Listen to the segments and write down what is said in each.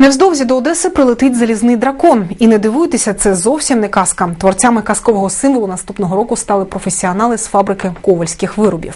Невздовзі до Одеси прилетить залізний дракон. І не дивуйтеся, це зовсім не казка. Творцями казкового символу наступного року стали професіонали з фабрики ковальських виробів.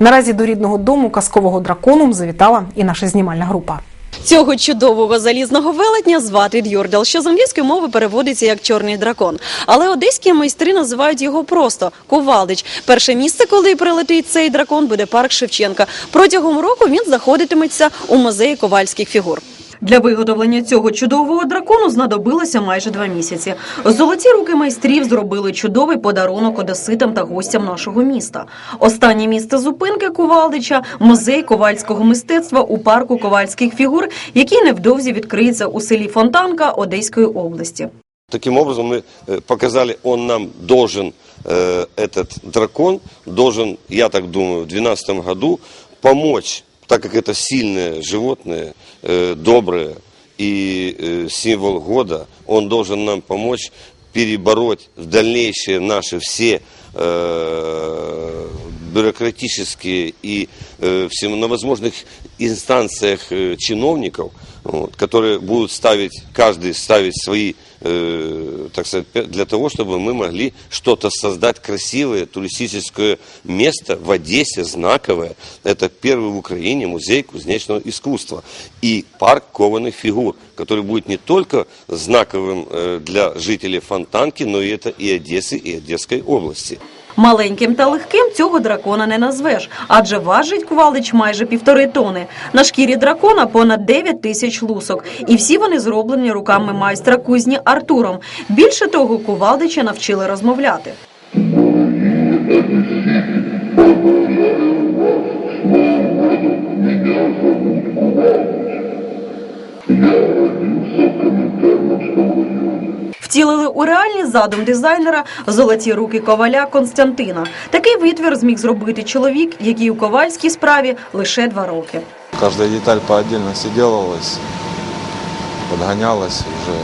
Наразі до рідного дому казкового дракону завітала і наша знімальна група. Цього чудового залізного велетня звати Дьордал, що з англійської мови переводиться як чорний дракон. Але одеські майстри називають його просто Кувалдич. Перше місце, коли прилетить цей дракон, буде парк Шевченка. Протягом року він знаходитиметься у музеї ковальських фігур. Для виготовлення цього чудового дракону знадобилося майже два місяці. Золоті руки майстрів зробили чудовий подарунок одеситам та гостям нашого міста. Останнє місце зупинки Кувалдича – музей ковальського мистецтва у парку ковальських фігур, який невдовзі відкриється у селі Фонтанка Одеської області. Таким образом мы э, показали, он нам должен, э, этот дракон, должен, я так думаю, в 2012 году помочь, так как это сильное животное, э, доброе и э, символ года, он должен нам помочь перебороть в дальнейшие наши все э, бюрократические и э, всем- на возможных инстанциях э, чиновников, вот, которые будут ставить, каждый ставить свои, э, так сказать, пе- для того, чтобы мы могли что-то создать красивое, туристическое место в Одессе, знаковое. Это первый в Украине музей кузнечного искусства и парк кованых фигур, который будет не только знаковым э, для жителей Фонтанки, но и это и Одессы, и Одесской области. Маленьким та легким цього дракона не назвеш, адже важить кувалич майже півтори тони. На шкірі дракона понад 9 тисяч лусок, і всі вони зроблені руками майстра кузні Артуром. Більше того, кувалдича навчили розмовляти. Втілили у реальність задум дизайнера золоті руки коваля Константина. Такий витвір зміг зробити чоловік, який у ковальській справі лише два роки. Каждая деталь по отдельности делалась, подгонялась уже.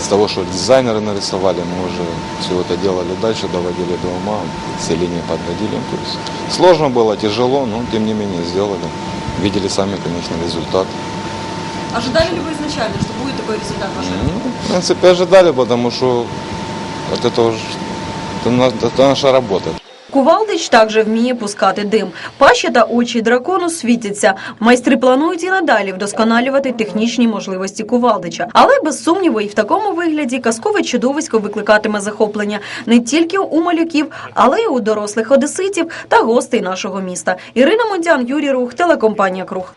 С того, что дизайнеры нарисовали, мы уже все это делали дальше, доводили до ума, все линии подводили. То есть сложно было, тяжело, но тем не менее сделали. Видели сами, конечно, результат. Ожидали ли ви изначально, що буде такий результат Ну, в принципе, ожидали, потому что от этого ж- это, на- это наша работа. Кувалдич також вміє пускати дим. Паща та очі дракону світяться. Майстри планують і надалі вдосконалювати технічні можливості кувалдича. Але без сумніву, і в такому вигляді казкове чудовисько викликатиме захоплення не тільки у малюків, але й у дорослих одеситів та гостей нашого міста. Ірина Монтян, Юрій Рух, телекомпанія Круг.